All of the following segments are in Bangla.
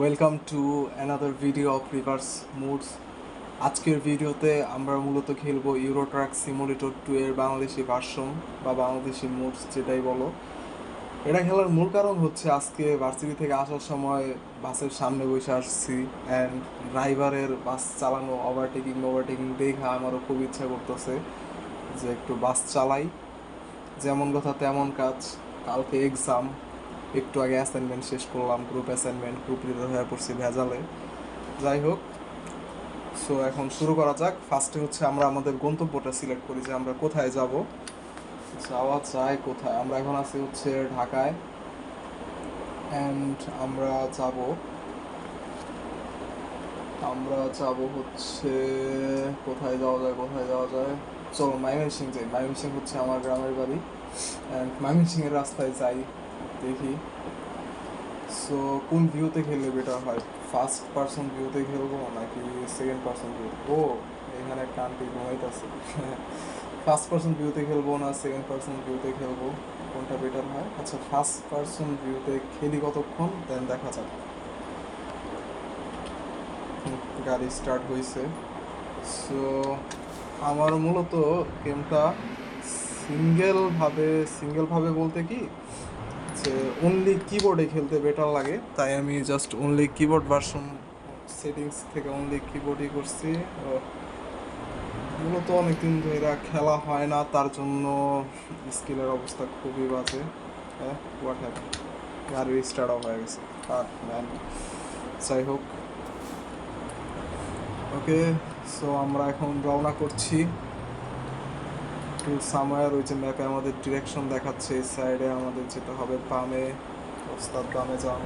Welcome to another video of reverse moods আজকের ভিডিওতে আমরা মূলত খেলব ইউরো ট্রাক সিমুলেটর টু এর বাংলাদেশি ভার্সন বা বাংলাদেশি মুডস যেটাই বলো। এটা খেলার মূল কারণ হচ্ছে আজকে ভার্সিটি থেকে আসার সময় বাসের সামনে বসে আসছি অ্যান্ড ড্রাইভারের বাস চালানো ওভারটেকিং ওভারটেকিং দেখা আমারও খুব ইচ্ছা করতেছে যে একটু বাস চালাই। যেমন কথা তেমন কাজ, কালকে এক্সাম একটু আগে অ্যাসাইনমেন্ট শেষ করলাম গ্রুপ অ্যাসাইনমেন্ট গ্রুপ লিডার হয়ে পড়ছি ভেজালে। যাই হোক সো এখন শুরু করা যাক। ফার্স্টে হচ্ছে আমরা আমাদের গন্তব্যটা সিলেক্ট করি যে আমরা কোথায় যাব। যাওয়া চাই কোথায়? আমরা এখন আছি হচ্ছে ঢাকায়। অ্যান্ড আমরা যাব আমরা যাব হচ্ছে, কোথায় যাওয়া যায়, কোথায় যাওয়া যায়? চলো ময়মনসিং যাই। ময়মনসিং হচ্ছে আমার গ্রামের বাড়ি। অ্যান্ড ময়মনসিংয়ের রাস্তায় যাই। দেখি। সো কোন ভিউতে খেললে বেটার হয়? ফার্স্ট পার্সন ভিউতে খেলব নাকি সেকেন্ড পার্সন ভিউ ও, এখানে একটা আন্টি ঘুমাইতেছে ফার্স্ট পার্সন ভিউতে খেলব না সেকেন্ড পার্সন ভিউতে খেলব? কোনটা বেটার হয়? আচ্ছা ফার্স্ট পার্সন ভিউতে খেলি কতক্ষণ? দেন দেখা যাক। গাড়ি স্টার্ট হয়েছে সো আমার মূলত গেমটা সিঙ্গেল ভাবে সিঙ্গেল ভাবে বলতে কি যে অনলি কিবোর্ডে খেলতে বেটার লাগে। তাই আমি just only keyboard version settings থেকে অনলি কিবোর্ডই করছি। মূলত অনেকদিন ধরে খেলা হয় না, তার জন্য স্কিলের অবস্থা খুবই বাজে। হ্যাঁ হোয়াট গাড়ি স্টার্টও হয়ে গেছে। আর ম্যান যাই হোক। ওকে সো আমরা এখন রওনা করছি। টু সামায়ার ওই যে ম্যাপে আমাদের ডিরেকশন দেখাচ্ছে, এই সাইডে আমাদের যেতে হবে বামে ওস্তাদ বামে যান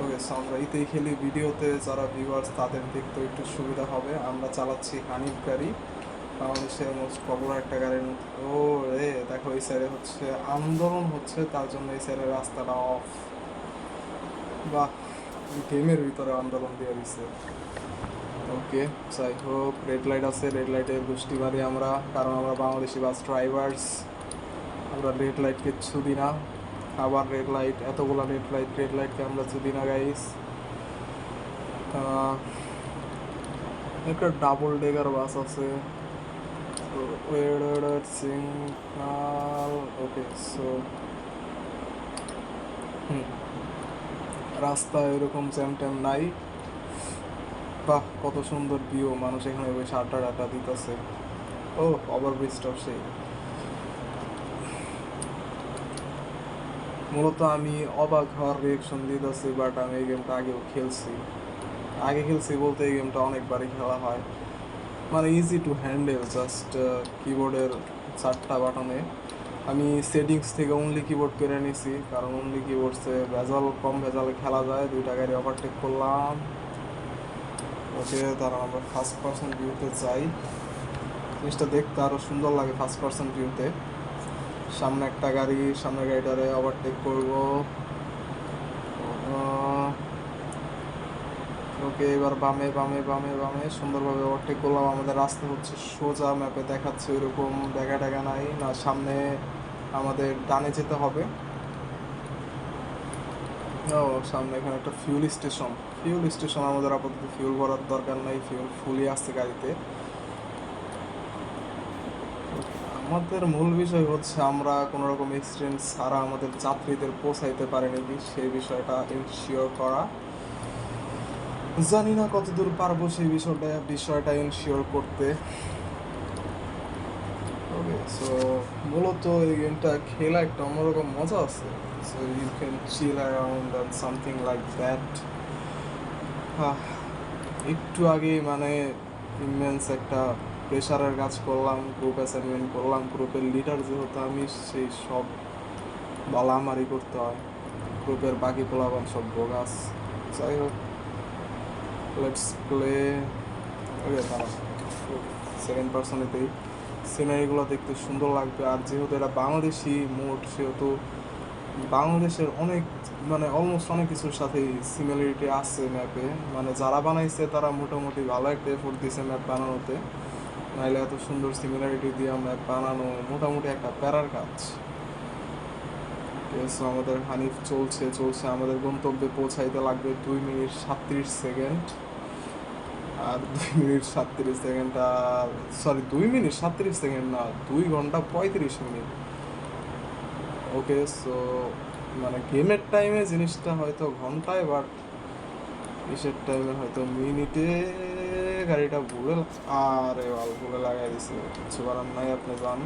ওকে আমরা এতেই খেলি। ভিডিওতে যারা ভিউয়ার্স তাদের দেখতে একটু সুবিধা হবে। আমরা চালাচ্ছি হানিফ গাড়ি। বাংলাদেশের মোস্ট পপুলার একটা গাড়ির মধ্যে। ও রে, দেখো এই সাইডে হচ্ছে আন্দোলন হচ্ছে, তার জন্য এই সাইডের রাস্তাটা অফ বাহ গেমের ভিতরে আন্দোলন দিয়ে দিচ্ছে ওকে, যাই হোক রেড লাইট আছে রেড লাইটে গোষ্ঠী মারি আমরা, কারণ আমরা বাংলাদেশি বাস ড্রাইভার্স আমরা রেড লাইটকে ছুদি না। আবার রেড লাইট এতগুলো রেড লাইট রেড লাইটকে আমরা ছুদি না গাইস একটা ডাবল ডেগার বাস আছে। ওকে সো রাস্তা এরকম জ্যাম ট্যাম নাই। বাহ, কত সুন্দর ভিউ মানুষ এখানে বসে আড্ডা আড্ডা দিতেছে। ও ওভারব্রিজটাও সেই। মূলত আমি অবাক হওয়ার রিয়েকশন দিতেছি বাট আমি এই গেমটা আগেও খেলছি। আগে খেলছি বলতে এই গেমটা অনেকবারই খেলা হয়। মানে ইজি টু হ্যান্ডেল জাস্ট কিবোর্ডের চারটা বাটনে। আমি সেটিংস থেকে অনলি কিবোর্ড করে নিছি, কারণ অনলি কিবোর্ডসে ভেজাল, কম ভেজালে খেলা যায়। দুইটা গাড়ি ওভারটেক করলাম। ওকে তারা আমরা ফার্স্ট পার্সন ভিউতে যাই। জিনিসটা দেখতে আরও সুন্দর লাগে ফার্স্ট পার্সন ভিউতে সামনে একটা গাড়ি, সামনে গাড়িটারে ওভারটেক করব। ওকে, এবার বামে বামে বামে বামে সুন্দরভাবে ওভারটেক করলাম। আমাদের রাস্তা হচ্ছে সোজা ম্যাপে দেখাচ্ছে ওইরকম দেখা টাকা নাই। না, সামনে আমাদের ডানে যেতে হবে। ও, সামনে এখানে একটা ফিউল স্টেশন ফিউল স্টেশন আমাদের আপাতত ফিউল ভরার দরকার নাই ফিউল ফুলই আসছে গাড়িতে। আমাদের মূল বিষয় হচ্ছে আমরা কোনো রকম এক্সিডেন্ট ছাড়া আমাদের যাত্রীদের পৌঁছাইতে পারি নাকি সেই বিষয়টা ইনশিওর করা। জানি না কতদূর পারব সেই বিষয়টা বিষয়টা ইনশিওর করতে। ওকে সো মূলত এই গেমটা খেলা একটা অন্যরকম মজা আছে। So you can chill around something like that একটু আগে মানে ইমেন্স একটা প্রেশারের কাজ করলাম গ্রুপ অ্যাসাইনমেন্ট করলাম গ্রুপের লিডার যেহেতু আমি, সেই সব বালামারি করতে হয়। গ্রুপের বাকি পোলাবান সব বোগাস যাই হোক লেটস প্লে সেকেন্ড পার্সনেতেই সিনারিগুলো দেখতে সুন্দর লাগবে। আর যেহেতু এটা বাংলাদেশি মোড সেহেতু বাংলাদেশের অনেক মানে অলমোস্ট অনেক কিছুর সাথে সিমিলারিটি আছে ম্যাপে মানে যারা বানাইছে তারা মোটামুটি ভালো একটা এফোর্ট দিয়েছে ম্যাপ বানানোতে। নাইলে এত সুন্দর সিমিলারিটি দিয়ে ম্যাপ বানানো মোটামুটি একটা প্যারার কাজ। আমাদের হানিফ চলছে চলছে, আমাদের গন্তব্যে পৌঁছাইতে লাগবে দুই মিনিট সাতত্রিশ সেকেন্ড। আর দুই মিনিট সাতত্রিশ সেকেন্ড আর সরি দুই মিনিট সাতত্রিশ সেকেন্ড না, দুই ঘণ্টা পঁয়ত্রিশ মিনিট। ওকে সো মানে গেমের টাইমে জিনিসটা হয়তো ঘন্টায় বাট ইসের টাইমে হয়তো মিনিটে গাড়িটা ভুলে আরে বাল ভুলে লাগাই দিছে। কিছু করার নাই, আপনি যান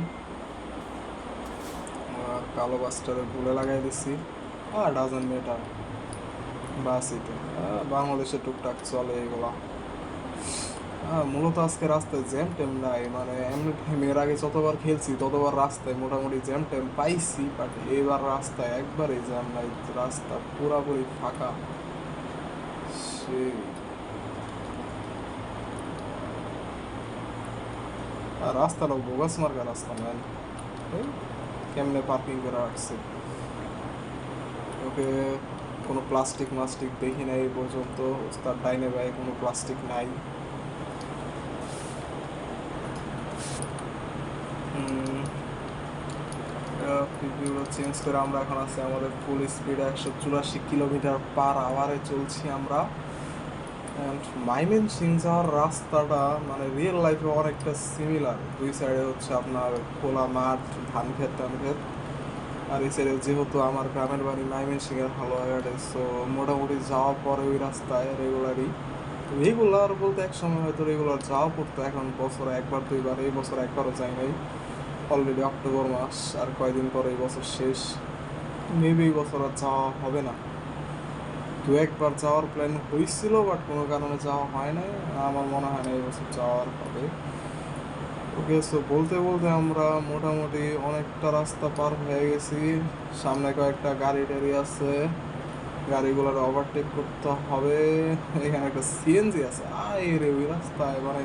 কালো বাসটারে ভুলে লাগাই দিছি। আর ডাজন মেটার বাসিতে বাংলাদেশে টুকটাক চলে এগুলা। আহ, মূলত আজকে রাস্তায় জ্যাম ট্যাম নাই মানে এমনি time এর আগে যতবার খেলছি ততবার রাস্তায় মোটামুটি জ্যাম ট্যাম পাইছি বাট এবার রাস্তায় একবারে জ্যাম নাই রাস্তা পুরাপুরি ফাঁকা। সেই। রাস্তাটাও বোগাস মার্কা রাস্তা ম্যান কেমনে পার্কিং করে আসছে ওকে কোনো প্লাস্টিক মাস্টিক দেখি নাই এই পর্যন্ত তার ডাইনে বাই কোনো প্লাস্টিক নাই। চেঞ্জ করে আমরা এখন আছি আমাদের ফুল স্পিড একশো চুরাশি কিলোমিটার পার আওয়ারে চলছি আমরা। অ্যান্ড মাইমেন সিং যাওয়ার রাস্তাটা মানে রিয়েল লাইফে অনেকটা সিমিলার দুই সাইডে হচ্ছে আপনার খোলা মাঠ ধান ক্ষেত টান ক্ষেত আর এই সাইডে যেহেতু আমার গ্রামের বাড়ি মাইমেন এর হালুয়াঘাটে সো মোটামুটি যাওয়ার পরে ওই রাস্তায় রেগুলারই রেগুলার বলতে এক সময় হয়তো রেগুলার যাওয়া পড়তো, এখন বছরে একবার, দুইবার, এই বছর একবারও যাই নাই। অলরেডি অক্টোবর মাস, আর কয়দিন পরে এই বছর শেষ। মেবি এই বছর আর যাওয়া হবে না। দু একবার যাওয়ার প্ল্যান হয়েছিল বাট কোনো কারণে যাওয়া হয় না আমার মনে হয় না এই বছর যাওয়ার হবে। ওকে সো বলতে বলতে আমরা মোটামুটি অনেকটা রাস্তা পার হয়ে গেছি। সামনে কয়েকটা গাড়ি টাড়ি আছে। গাড়িগুলোর ওভারটেক করতে হবে। এখানে একটা সিএনজি আছে। আয় রে, ওই রাস্তায় মানে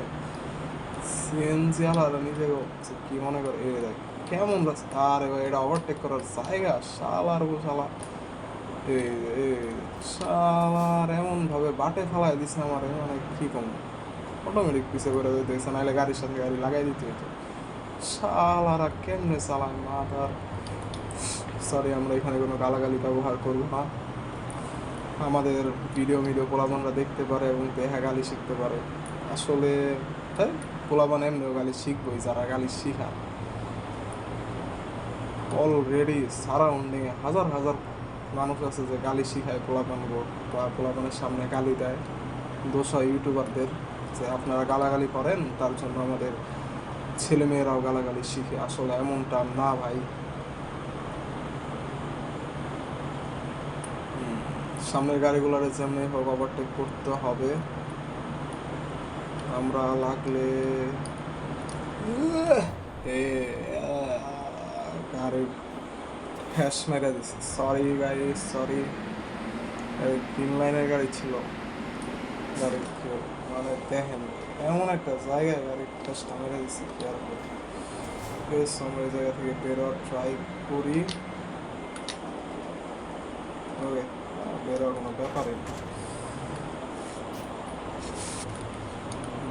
সিএনজি আলাদা নিজে কি মনে করে? এই দেখ, কেমন রাস্তা আরে ভাই, এটা ওভারটেক করার জায়গা? শালার গো শালা। শালার এমন ভাবে বাটে ফেলায় দিছে আমার মানে কি কম? অটোমেটিক পিছে করে দিতে গেছে নাহলে গাড়ির সাথে গাড়ি লাগাই দিতে হতো শালারা কেমনে চালায় মাথার সরি আমরা এখানে কোনো গালাগালি ব্যবহার করব না। আমাদের ভিডিও ভিডিও পোলাবানরা দেখতে পারে এবং দেখা গালি শিখতে পারে। আসলে, তাই? পোলাবান এমনিও গালি শিখবই, যারা গালি শিখা। অলরেডি সারাউন্ডিং এ হাজার হাজার মানুষ আছে যে গালি শিখায় পোলাপান বা পোলাপানের সামনে গালি দেয়। দোষ ইউটিউবারদের যে আপনারা গালাগালি করেন, তার জন্য আমাদের ছেলেমেয়েরাও গালাগালি শিখে। আসলে এমনটা না ভাই। সামনের গাড়িগুলোর যেমনি হোক ওভারটেক করতে হবে। আমরা লাগলে গাড়ি ফ্যাস মেরে দিছে। সরি গাড়ি সরি তিন লাইনের গাড়ি ছিল। গাড়ি মানে দেখেন, এমন একটা জায়গায় গাড়ি ফ্যাসটা মেরে দিছে, কি আর বলব। বেশ, আমরা জায়গা থেকে বেরোয়ার ট্রাই করি। ওকে বেরোয়ার কোনো ব্যাপারই না।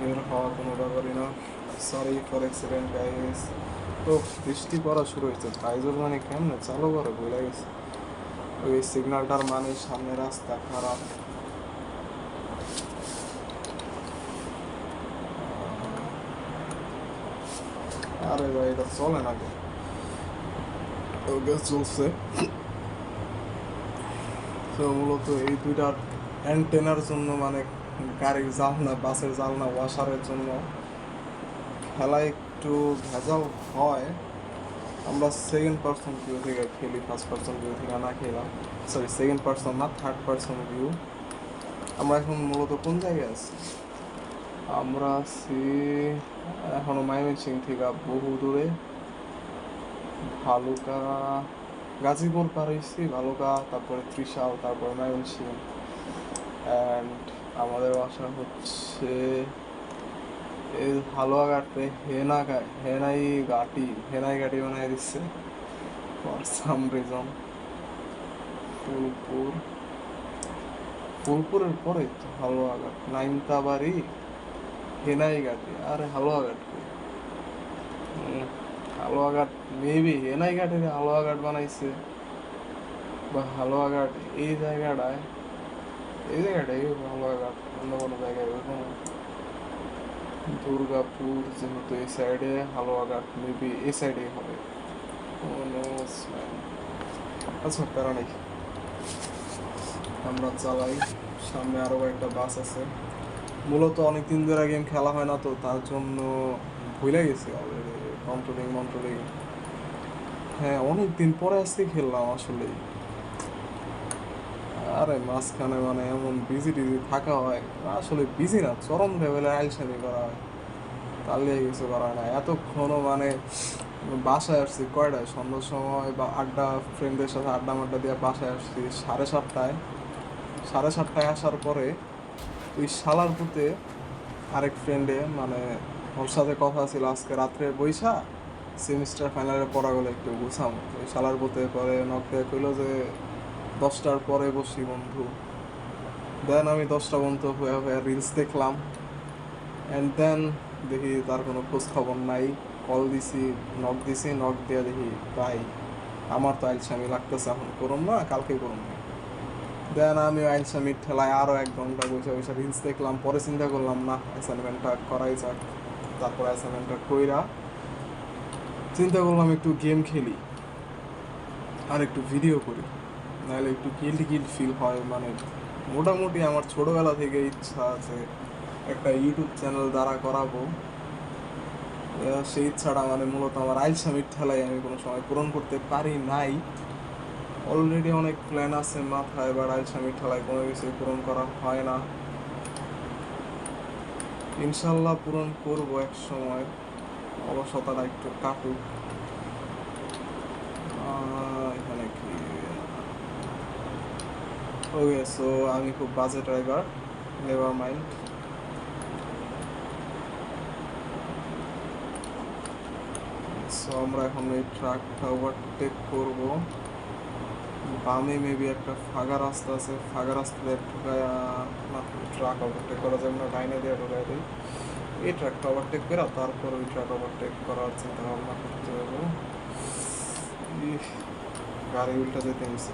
বের হওয়া কোনো ব্যাপারই না। সরি ফর অ্যাক্সিডেন্ট গাইস তো বৃষ্টি পড়া শুরু হয়েছে। গাইজোর মানে কেমনে? চালু করে, ভুলে গেছে। ওই সিগন্যালটার মানে সামনে রাস্তা খারাপ। আরে ভাই, এটা চলে না কেন ওকে চলছে তো মূলত এই দুইটার অ্যান্টেনার জন্য মানে গাড়ির জালনা বাসের জালনা ওয়াশারের জন্য খেলা একটু ভেজাল হয়। আমরা সেকেন্ড পার্সন ভিউ থেকে খেলি ফার্স্ট পার্সন ভিউ থেকে না খেলাম সরি সেকেন্ড পার্সন না থার্ড পার্সন ভিউ আমরা এখন মূলত কোন জায়গায় আছি? আমরা আছি এখনও ময়মনসিং থেকে বহু দূরে। ভালুকা, গাজীপুর পার হয়েছি, ভালুকা, তারপরে ত্রিশাল, তারপরে ময়মনসিং। অ্যান্ড আমাদের বাসা হচ্ছে এই হালুয়াঘাটে হেনা হেনাই ঘাটি হেনাই ঘাটি বানাই দিচ্ছে। For some reason Phulpur. ফুলপুরের পরে তো হালুয়াঘাট নাইনতাবাড়ি হেনাই ঘাটি। আরে হালুয়াঘাট কই? হুম, হালুয়াঘাট মেবি হেনাই ঘাটের হালুয়াঘাট বানাইছে। বা হালুয়াঘাট এই জায়গাটায় অন্য কোনো জায়গায় দুর্গাপুর যেহেতু এই সাইডে হালুয়াঘাট মেবি এই সাইডেই হবে আচ্ছা প্যারা নেই আমরা চালাই সামনে আরও একটা বাস আছে মূলত অনেক দিন ধরে গেম খেলা হয় না তো তার জন্য ভুলে গেছি অলরেডি কন্ট্রোলিং মন্ট্রোলিং হ্যাঁ অনেক দিন পরে আজকে খেললাম আসলে আরে মাঝখানে মানে এমন বিজি টিজি থাকা হয়। আসলে বিজি না, চরম লেভেলে আইলসানি করা হয়। তার কিছু করা না এতক্ষণও মানে বাসায় আসছি কয়টায়? সন্ধ্যার সময় বা আড্ডা ফ্রেন্ডদের সাথে আড্ডা মাড্ডা দিয়ে বাসায় আসছি সাড়ে সাতটায়। সাড়ে সাতটায় আসার পরে ওই শালার পুঁতে আরেক ফ্রেন্ডে মানে ওর সাথে কথা ছিল আজকে রাত্রে বৈশা সেমিস্টার ফাইনালে পড়াগুলো একটু গুছাম। ওই শালার পুঁতে পরে নক দিয়ে কইলো যে দশটার পরে বসি, বন্ধু। দেন আমি দশটা বন্ধু হয়ে হয়ে রিলস দেখলাম। অ্যান্ড দেন দেখি তার কোনো খোঁজ খবর নাই। কল দিছি নক দিছি নক দিয়ে দেখি, ভাই, আমার তো আইলসামি লাগতেছে, এখন করুন না, কালকে করুন না। দেন আমি আইলসামির ঠেলায় আরও এক ঘণ্টা বসে বসে রিলস দেখলাম। পরে চিন্তা করলাম, না অ্যাসাইনমেন্টটা করাই যাক। তারপর অ্যাসাইনমেন্টটা কইরা চিন্তা করলাম একটু গেম খেলি, আর একটু ভিডিও করি। নাহলে একটু গিল্ড গিল্ড ফিল হয়। মানে মোটামুটি আমার ছোটবেলা থেকে ইচ্ছা আছে একটা ইউটিউব চ্যানেল দ্বারা করাবো। সেই ইচ্ছাটা মানে মূলত আমার আইলসামির ঠেলায় আমি কোনো সময় পূরণ করতে পারি নাই। অলরেডি অনেক প্ল্যান আছে মাথায় এবার আইলসামির ঠেলায় কোনো কিছু পূরণ করা হয় না। ইনশাল্লাহ পূরণ করব এক সময়। অলসতাটা একটু কাটুক আহ, এখানে কি ওকে সো আমি খুব বাজে ড্রাইভার নেভার মাইন্ড সো আমরা এখন এই ট্রাকটা ওভারটেক করব। বামে মেবি একটা ফাঁকা রাস্তা আছে, ফাঁকা রাস্তা দিয়ে ঢুকায় না ট্রাক ওভারটেক করা যাবে না ডাইনে দিয়ে ঢুকাই দিই। এই ট্রাকটা ওভারটেক করে তারপর ওই ট্রাক ওভারটেক করার চিন্তা ভাবনা করতে হবে। গাড়ি উল্টা যেতে নিছে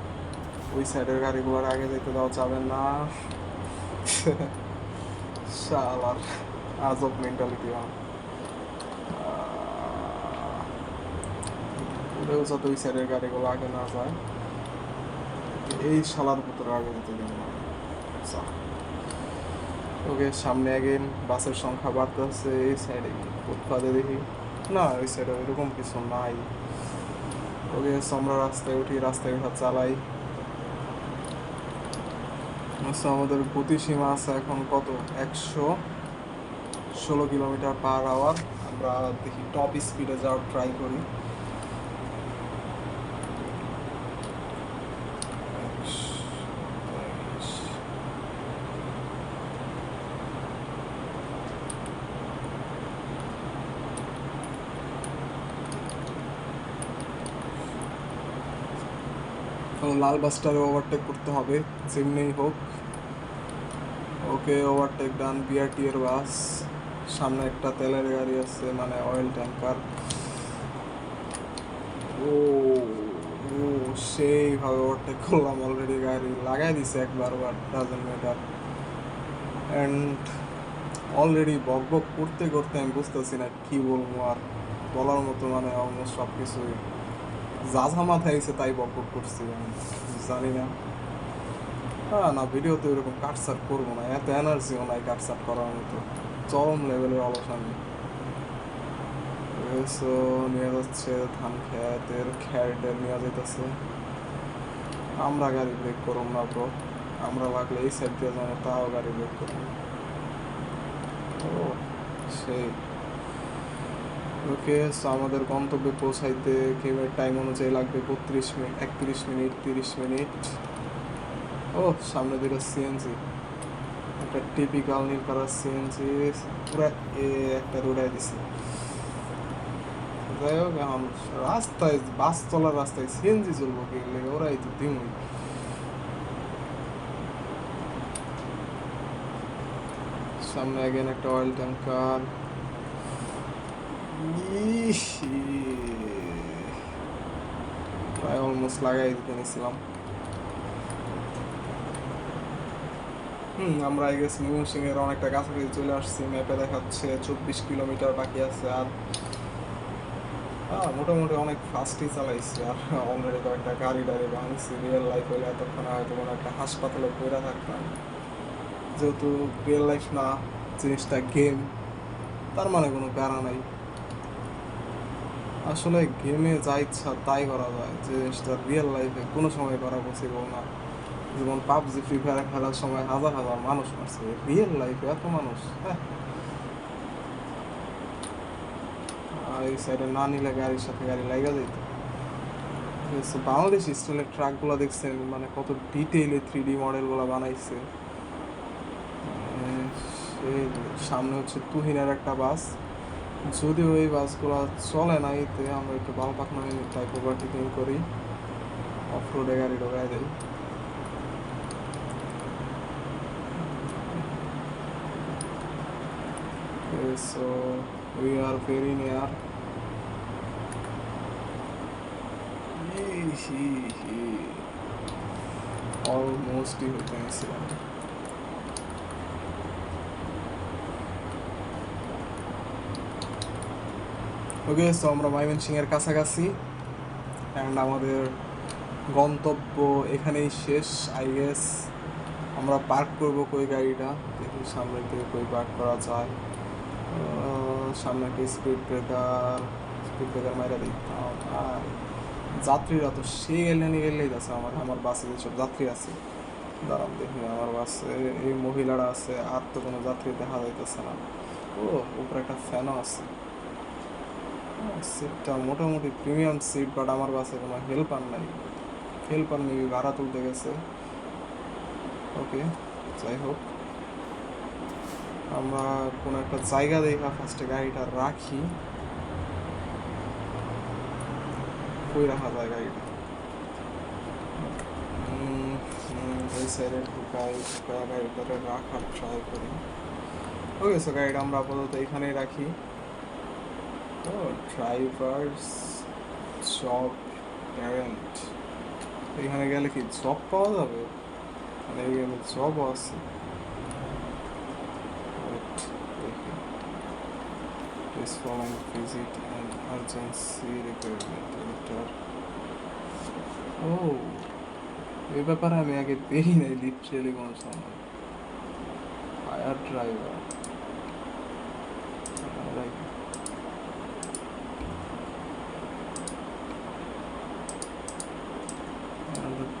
ওই সাইডের গাড়িগুলোর আগে যেতে দেওয়া যাবে না। শালার, আজব মেন্টালিটি আমার ওটাও যাতে ওই সাইডের গাড়িগুলো আগে না যায়। এই শালার ভিতরে আগে যেতে দেবো না। ওকে, সামনে আগেন বাসের সংখ্যা বাড়তেছে, এই সাইডে ফুটপাতে দেখি। না, ওই সাইডে ওইরকম কিছু নাই। ওকে, আমরা রাস্তায় উঠি, রাস্তায় উঠা চালাই। আচ্ছা আমাদের গতিসীমা আছে এখন কত? একশো ষোলো কিলোমিটার পার আওয়ার। আমরা দেখি টপ স্পিডে যাওয়ার ট্রাই করি তো লাল বাসটারে ওভারটেক করতে হবে যেমনি হোক। ওকে ওভারটেক ডান বিআরটি এর বাস। সামনে একটা তেলের গাড়ি আছে মানে অয়েল ট্যাঙ্কার ও ও, সেইভাবে ওভারটেক করলাম অলরেডি গাড়ি। লাগাই দিছে একবার but doesn't matter and already বক বক করতে করতে আমি বুঝতেছি না কি বলব আর। বলার মতো মানে অলমোস্ট সব কিছুই যা যা মাথায় এসে তাই বক বক করছি জানি না। হ্যাঁ না, ভিডিওতে ওরকম কাটসাট করব না। এত এনার্জিও নাই কাটসাট করার মতো। চরম লেভেলের সো, নিয়ে যাচ্ছে ধান খেতের খ্যারেটের নিয়ে যেতেছে আমরা গাড়ি ব্রেক করুম না তো আমরা লাগলে এই সাইড দিয়ে যাব, তাও গাড়ি ব্রেক করব। ও, সেই। ওকে সো আমাদের গন্তব্যে পৌঁছাইতে কেমের টাইম অনুযায়ী লাগবে বত্রিশ মিনিট একত্রিশ মিনিট, তিরিশ মিনিট। ও, সামনে দুটো সিএনজি একটা টিপিক্যাল কালার সিএনজি পুরো একটা রোডাই দিছে। যাই হোক, এখন রাস্তায়, বাস চলার রাস্তায় সিএনজি চলবো লেগে ওরাই তো দিমই। সামনে আগেন একটা অয়েল ট্যাঙ্কার প্রায় অলমোস্ট লাগাই দিতে নিয়েছিলাম হুম আমরা আই গেস ময়মনসিং এর অনেকটা কাছাকাছি চলে আসছি, ম্যাপে দেখাচ্ছে চব্বিশ কিলোমিটার বাকি আছে আর মোটামুটি অনেক ফাস্টই চালাইছি আর অলরেডি কয়েকটা গাড়ি টাড়ি ভাঙছি রিয়েল লাইফ হলে এতক্ষণ হয়তো কোনো একটা হাসপাতালে পড়ে থাকতাম। যেহেতু রিয়েল লাইফ না, জিনিসটা গেম তার মানে কোনো প্যারা নাই। আসলে গেমে যা ইচ্ছা তাই করা যায়। যে জিনিসটা রিয়েল লাইফে কোনো সময় করা পসিবল না। যেমন পাবজি ফ্রি ফায়ার খেলার সময় হাজার হাজার মানুষ মারছে। রিয়েল লাইফে এত মানুষ হ্যাঁ। আর এই সাইডে না নিলে গাড়ির সাথে গাড়ি লাগা যেত বাংলাদেশ স্টাইলের ট্রাকগুলো দেখছেন মানে কত ডিটেইলে থ্রি ডি মডেলগুলো বানাইছে। মানে সামনে হচ্ছে তুহিনের একটা বাস। যদিও এই বাসগুলো চলে না এতে আমরা একটু বাল পাখনা টাইপ ওভারটেকিং করি। অফ রোডে গাড়ি ঢোকায় দেয় Okay, so we are very near. Almost হতে গেছিলাম ওকে সো আমরা ময়মনসিং এর কাছাকাছি অ্যান্ড আমাদের গন্তব্য এখানেই শেষ আই গেস আমরা পার্ক করব কই গাড়িটা? দেখি সামনে থেকে কই পার্ক করা যায়। সামনে একটা স্পিড ব্রেকার স্পিড ব্রেকার মাইরা দিতাম আর যাত্রীরা তো সে গেলে নিয়ে গেলেই আছে আমার আমার বাসে যেসব যাত্রী আছে। দাঁড়ান দেখি, আমার বাসে এই মহিলারা আছে, আর তো কোনো যাত্রী দেখা যাইতেছে না। ও উপরে একটা ফ্যানও আছে। সিটটা মোটামুটি প্রিমিয়াম সিট বাট আমার বাসে কোনো হেল্পার নাই। হেল্পার মেবি ভাড়া তুলতে গেছে? ওকে যাই হোক। আমরা কোনো একটা জায়গা দেখা ফার্স্টে গাড়িটা রাখি। কই রাখা যায় গাড়িটা? সাইডে রাখার ট্রাই করি। ওকে সো গাড়িটা আমরা আপাতত এখানেই রাখি। ও ড্রাইভার্স জব প্যারেন্ট এখানে গেলে কি জব পাওয়া যাবে মানে এই গেমে জবও আছে Wait, দেখি Please following visit and urgency requirement editor ও এই ব্যাপারে আমি আগে দেখি নাই লিটারেলি কোনো সময় fire driver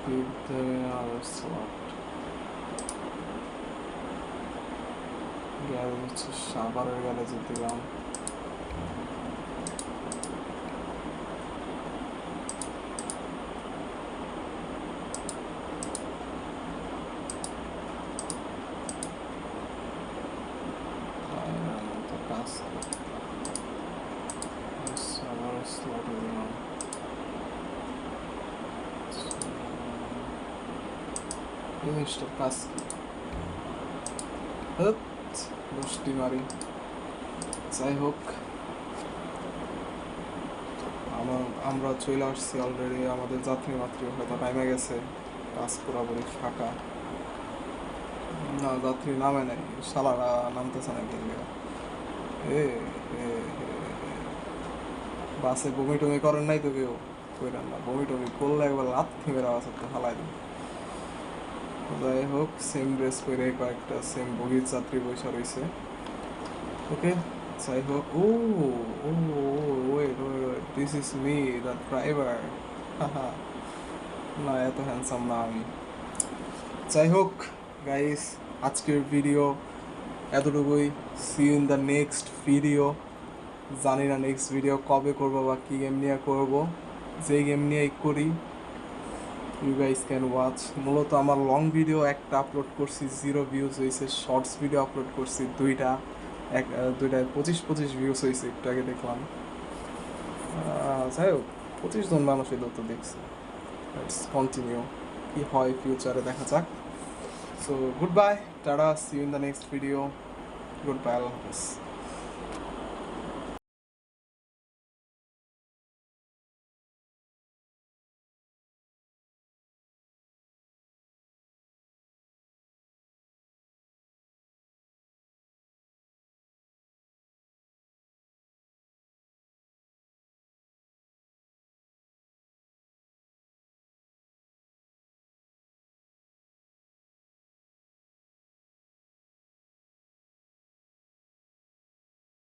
and repeat them in another slot. Garage হচ্ছে সাভারের গ্যারেজে দিলাম টায়ারের মতো কাজ কাজ কি দোষটি মারি যাই হোক আমার আমরা চলে আসছি অলরেডি আমাদের যাত্রী মাত্রী হয়তো টাইমে গেছে বাস পুরোপুরি ফাঁকা না যাত্রী নামে নাই সালারা নামতেছে না গেলে। বাসে বমি টমি করেন নাই তো কেউ কইরেন না বমি টমি করলে একবার লাত মেরা আছে তো হালাই দিন যাই হোক সেম ড্রেস করে কয়েকটা সেম বগির যাত্রী বসে রয়েছে। ওকে যাই হোক, ও ও wait wait this is me the driver না, এত হ্যান্ডসাম না আমি। যাই হোক গাইস আজকের ভিডিও এতটুকুই। See in the next video জানি না নেক্সট ভিডিও কবে করব বা কী গেম নিয়ে করব। যেই গেম নিয়েই করি ইউ গাইস ক্যান ওয়াচ মূলত আমার লং ভিডিও একটা আপলোড করছি জিরো ভিউজ হয়েছে শর্টস ভিডিও আপলোড করছি, দুইটা, এক দুইটায় পঁচিশ পঁচিশ ভিউজ হয়েছে একটু আগে দেখলাম। যাই হোক, পঁচিশ জন মানুষ এলো তো দেখছে। লেটস কন্টিনিউ কি হয় ফিউচারে দেখা যাক। So good bye tata see in the next video good bye আল্লাহ হাফেজ।